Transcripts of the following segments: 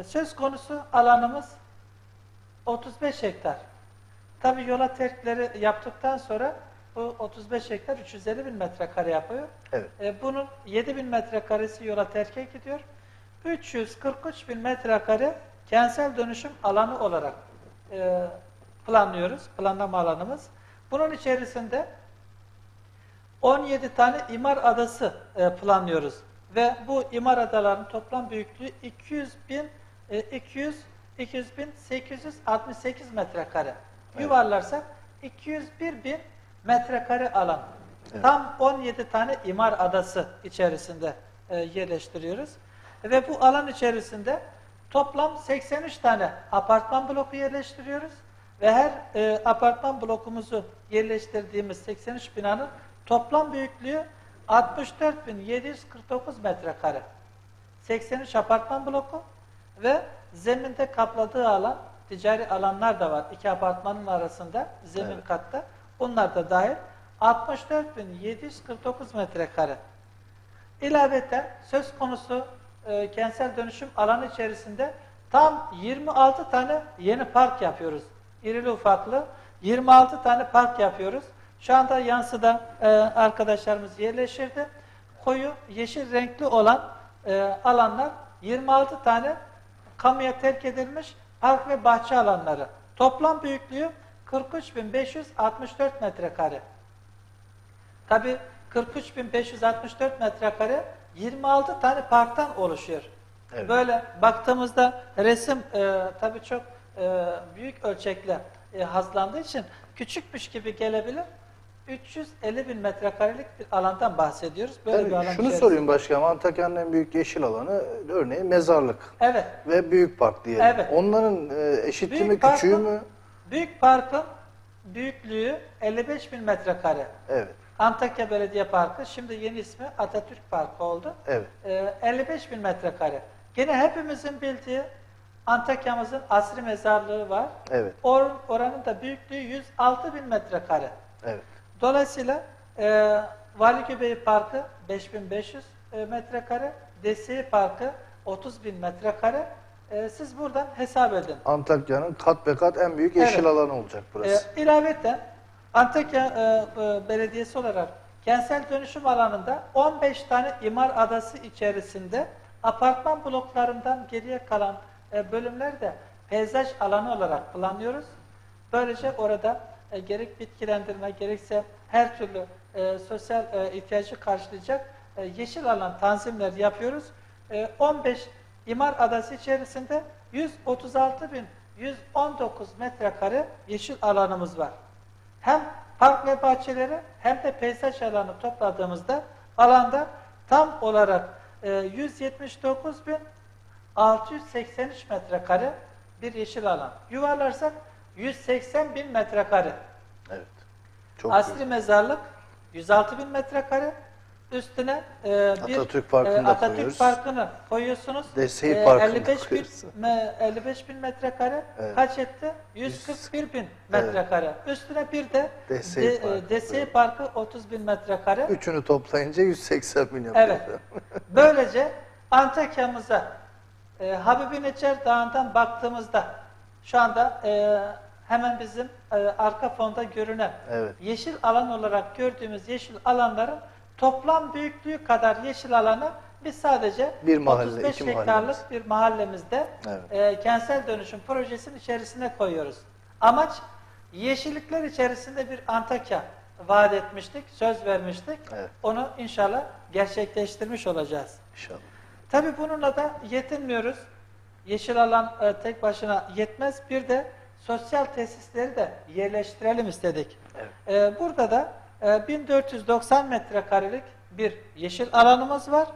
Söz konusu alanımız 35 hektar. Tabii yola terkleri yaptıktan sonra bu 35 hektar 350 bin metrekare yapıyor. Evet. E, bunun 7 bin metrekaresi yola terke gidiyor. 343 bin metrekare kentsel dönüşüm alanı olarak e, planlıyoruz. Planlama alanımız. Bunun içerisinde 17 tane imar adası e, planlıyoruz. Ve bu imar adalarının toplam büyüklüğü 200 bin e, 200 200 bin 868 metrekare. Yuvarlarsak 201 bin metrekare alan. Evet. Tam 17 tane imar adası içerisinde e, yerleştiriyoruz. Ve bu alan içerisinde toplam 83 tane apartman bloku yerleştiriyoruz. Ve her e, apartman blokumuzu yerleştirdiğimiz 83 binanın toplam büyüklüğü 64.749 metrekare. 83 apartman bloku ve zeminde kapladığı alan, ticari alanlar da var. İki apartmanın arasında, zemin Evet. katta. Bunlar da dahil. 64.749 metrekare. İlaveten söz konusu e, kentsel dönüşüm alanı içerisinde tam 26 tane yeni park yapıyoruz. İrili ufaklı 26 tane park yapıyoruz. Şu anda yansıda e, arkadaşlarımız yerleştirdi. Koyu yeşil renkli olan e, alanlar 26 tane kamuya terk edilmiş park ve bahçe alanları. Toplam büyüklüğü 43.564 metrekare. Tabi 43.564 metrekare 26 tane parktan oluşuyor. Evet. Böyle baktığımızda resim e, tabi çok e, büyük ölçekle e, hazırlandığı için küçükmüş gibi gelebilir. 350 bin metrekarelik bir alandan bahsediyoruz. Böyle Tabii bir alan şunu içerisinde. sorayım başkanım. Antakya'nın en büyük yeşil alanı örneğin mezarlık Evet. ve büyük park diyelim. Evet. Onların e, eşiti mi Büyük küçüğü parkın- mü? Büyük parkın büyüklüğü 55 bin metrekare. Evet. Antakya Belediye Parkı, şimdi yeni ismi Atatürk Parkı oldu. Evet. Ee, 55 bin metrekare. Gene hepimizin bildiği Antakya'mızın asri mezarlığı var. Evet. Or, oranın da büyüklüğü 106 bin metrekare. Evet. Dolayısıyla e, Vali Göbeği Parkı 5500 e, metrekare, Desiye Parkı 30 bin metrekare. E, siz buradan hesap edin. Antakya'nın kat be kat en büyük yeşil Evet. alanı olacak burası. E, ilaveten Antakya e, e, Belediyesi olarak kentsel dönüşüm alanında 15 tane imar adası içerisinde apartman bloklarından geriye kalan e, bölümler de peyzaj alanı olarak planlıyoruz. Böylece orada e, gerek bitkilendirme gerekse her türlü e, sosyal e, ihtiyacı karşılayacak e, yeşil alan tanzimler yapıyoruz. E, 15 imar adası içerisinde 136.119 metrekare yeşil alanımız var. Hem park ve bahçeleri hem de peyzaj alanı topladığımızda alanda tam olarak e, 179.683 metrekare bir yeşil alan. Yuvarlarsak 180 bin metrekare. Evet. Çok Asri büyük. mezarlık 106 bin metrekare. Üstüne e, bir Atatürk Parkı'nı e, Atatürk koyuyoruz. Parkı'nı koyuyorsunuz. Desteği E, Parkı'nı da 55 bin, me- 55 bin metrekare Evet. kaç etti? 141 bin metrekare. Üstüne bir de Desteği de, e, Parkı. Desteği Parkı 30 bin metrekare. Üçünü toplayınca 180 bin yapıyor. Evet. Böylece Antakya'mıza e, Habibi Necer Dağı'ndan baktığımızda şu anda e, hemen bizim e, arka fonda görünen Evet. yeşil alan olarak gördüğümüz yeşil alanların toplam büyüklüğü kadar yeşil alanı biz sadece Bir mahalle, 35 iki hektarlık mahallemiz. bir mahallemizde Evet. e, kentsel dönüşüm projesinin içerisine koyuyoruz. Amaç yeşillikler içerisinde bir Antakya vaat etmiştik, söz vermiştik. Evet. Onu inşallah gerçekleştirmiş olacağız. İnşallah. Tabii bununla da yetinmiyoruz. Yeşil alan e, tek başına yetmez. Bir de sosyal tesisleri de yerleştirelim istedik. Evet. E, burada da e, 1490 metrekarelik bir yeşil alanımız var.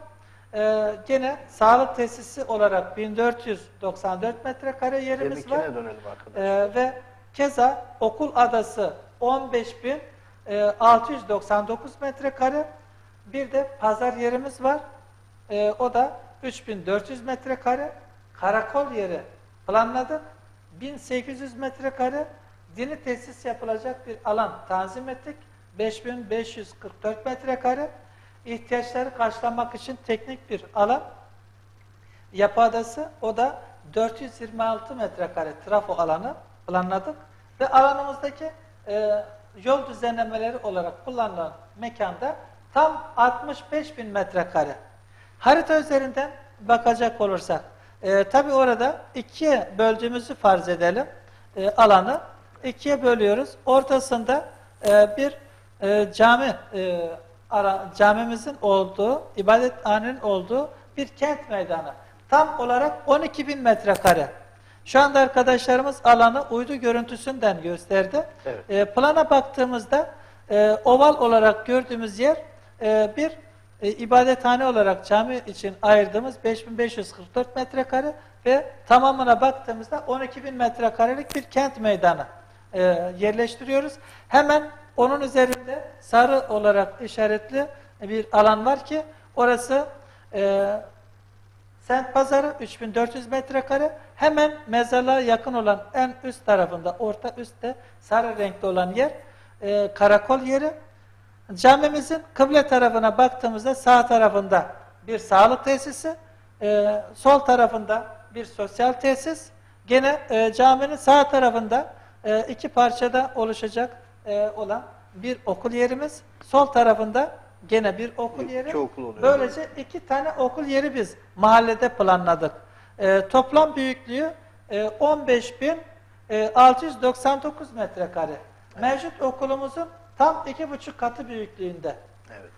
E, gene sağlık tesisi olarak 1494 metrekare yerimiz var. Deminkine dönelim arkadaşlar. Ee, ve keza okul adası 15.699 metrekare. Bir de pazar yerimiz var. Ee, o da 3400 metrekare. Karakol yeri planladık. 1800 metrekare. Dini tesis yapılacak bir alan tanzim ettik. 5544 metrekare. İhtiyaçları karşılamak için teknik bir alan. Yapı adası o da 426 metrekare trafo alanı planladık ve alanımızdaki e, yol düzenlemeleri olarak kullanılan mekanda tam 65 bin metrekare. Harita üzerinden bakacak olursak, e, tabi orada ikiye böldüğümüzü farz edelim e, alanı. ikiye bölüyoruz. Ortasında e, bir e, cami, e, ara, camimizin olduğu, ibadethanenin olduğu bir kent meydanı. Tam olarak 12 bin metrekare. Şu anda arkadaşlarımız alanı uydu görüntüsünden gösterdi. Evet. E, plana baktığımızda e, oval olarak gördüğümüz yer e, bir e, ibadethane olarak cami için ayırdığımız 5544 metrekare ve tamamına baktığımızda 12.000 metrekarelik bir kent meydanı e, yerleştiriyoruz. Hemen onun üzerinde sarı olarak işaretli bir alan var ki orası e, Sent Pazarı 3400 metrekare. Hemen mezarlığa yakın olan en üst tarafında, orta üstte sarı renkli olan yer e, karakol yeri. Camimizin kıble tarafına baktığımızda sağ tarafında bir sağlık tesisi, e, sol tarafında bir sosyal tesis. Gene e, caminin sağ tarafında e, iki parçada oluşacak e, olan bir okul yerimiz. Sol tarafında gene bir okul İki yeri. okul oluyor. Böylece iki tane okul yeri biz mahallede planladık. E, toplam büyüklüğü e, 15.699 metrekare. Mevcut okulumuzun tam iki buçuk katı büyüklüğünde. Evet.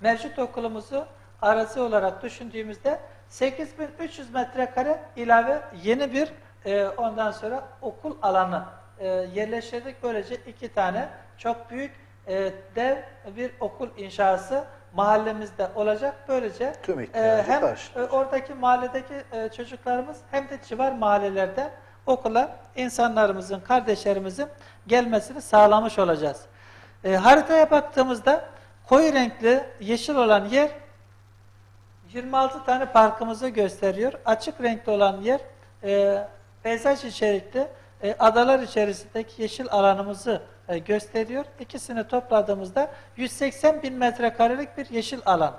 Mevcut okulumuzu arası olarak düşündüğümüzde 8300 metrekare ilave yeni bir e, ondan sonra okul alanı e, yerleştirdik. Böylece iki tane çok büyük e, dev bir okul inşası mahallemizde olacak. Böylece Tüm e, hem e, oradaki mahalledeki e, çocuklarımız hem de civar mahallelerde okula insanlarımızın, kardeşlerimizin gelmesini sağlamış olacağız. E, haritaya baktığımızda koyu renkli yeşil olan yer 26 tane parkımızı gösteriyor. Açık renkli olan yer e, peyzaj içerikli e, adalar içerisindeki yeşil alanımızı e, gösteriyor. İkisini topladığımızda 180 bin metrekarelik bir yeşil alan.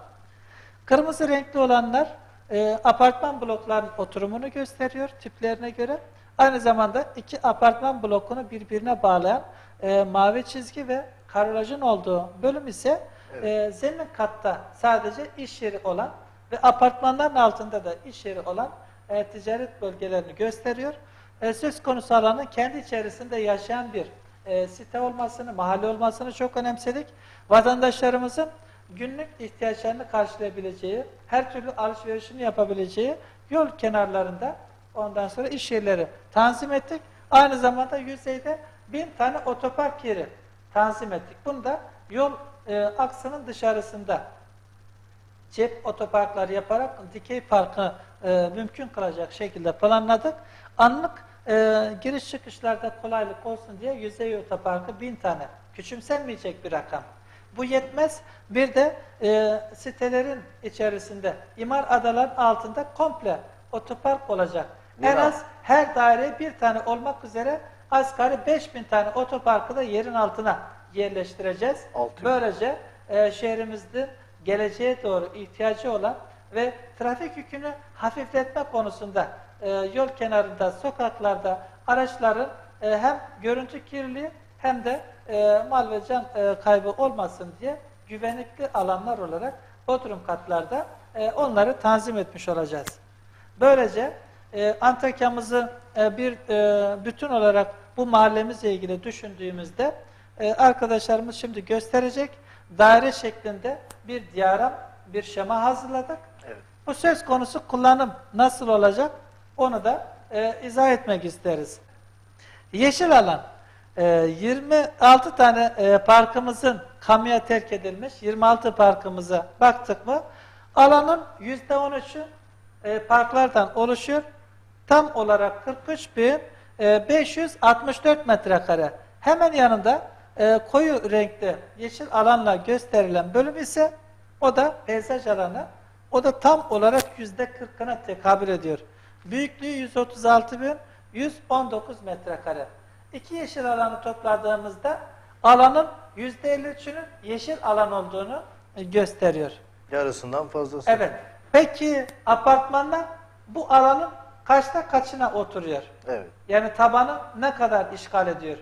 Kırmızı renkli olanlar e, apartman bloklarının oturumunu gösteriyor tiplerine göre. Aynı zamanda iki apartman blokunu birbirine bağlayan e, mavi çizgi ve karolajın olduğu bölüm ise e, zemin katta sadece iş yeri olan ve apartmanların altında da iş yeri olan e, ticaret bölgelerini gösteriyor. E, söz konusu alanın kendi içerisinde yaşayan bir e, site olmasını, mahalle olmasını çok önemsedik. Vatandaşlarımızın günlük ihtiyaçlarını karşılayabileceği, her türlü alışverişini yapabileceği yol kenarlarında ondan sonra iş yerleri tanzim ettik. Aynı zamanda yüzeyde bin tane otopark yeri tanzim ettik. Bunu da yol e, aksının dışarısında cep otoparklar yaparak dikey parkı e, mümkün kılacak şekilde planladık. Anlık e, giriş çıkışlarda kolaylık olsun diye yüzey otoparkı bin tane. Küçümsenmeyecek bir rakam. Bu yetmez. Bir de e, sitelerin içerisinde imar adaların altında komple otopark olacak. En Bravo. az her daire bir tane olmak üzere asgari 5000 tane otoparkı da yerin altına yerleştireceğiz. Altı bin. Böylece e, şehrimizde geleceğe doğru ihtiyacı olan ve trafik yükünü hafifletme konusunda e, yol kenarında, sokaklarda araçların e, hem görüntü kirliliği hem de e, mal ve can e, kaybı olmasın diye güvenlikli alanlar olarak Bodrum katlarda e, onları tanzim etmiş olacağız. Böylece e, Antakya'mızı e, bir e, bütün olarak bu mahallemizle ilgili düşündüğümüzde e, arkadaşlarımız şimdi gösterecek daire şeklinde bir diyagram, bir şema hazırladık. Evet. Bu söz konusu kullanım nasıl olacak onu da e, izah etmek isteriz. Yeşil alan. e, 26 tane e, parkımızın kamuya terk edilmiş 26 parkımıza baktık mı alanın %13'ü e, parklardan oluşuyor. Tam olarak 43.564 metrekare. Hemen yanında e, koyu renkli yeşil alanla gösterilen bölüm ise o da peyzaj alanı. O da tam olarak %40'ına tekabül ediyor. Büyüklüğü 136.119 metrekare. İki yeşil alanı topladığımızda alanın %53'ünün yeşil alan olduğunu e, gösteriyor. Yarısından fazlası. Evet. Peki apartmanlar bu alanın kaçta kaçına oturuyor? Evet. Yani tabanı ne kadar işgal ediyor?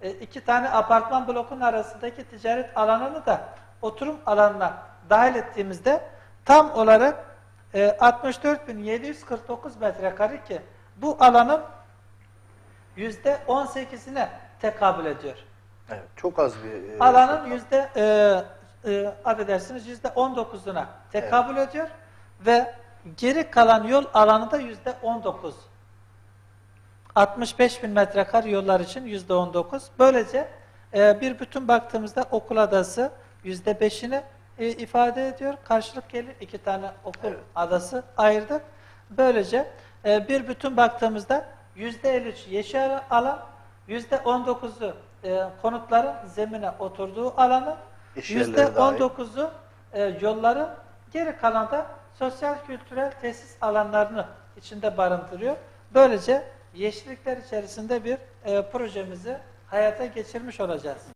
E, iki tane apartman blokun arasındaki ticaret alanını da oturum alanına dahil ettiğimizde tam olarak e, 64.749 metrekare ki bu alanın yüzde 18'ine tekabül ediyor. Evet. Çok az bir e, Alanın yüzde e, e, affedersiniz yüzde 19'una tekabül ediyor ve geri kalan yol alanı da yüzde 19. 65 bin metrekare yollar için yüzde 19. Böylece e, bir bütün baktığımızda okul adası yüzde beşini e, ifade ediyor. Karşılık gelir iki tane okul Evet. adası ayırdık. Böylece e, bir bütün baktığımızda yüzde 53 yeşil alan, yüzde 19'u e, konutların zemine oturduğu alanı, yüzde yerleri dahil. 19'u e, yolların geri kalan da sosyal kültürel tesis alanlarını içinde barındırıyor. Böylece yeşillikler içerisinde bir e, projemizi hayata geçirmiş olacağız.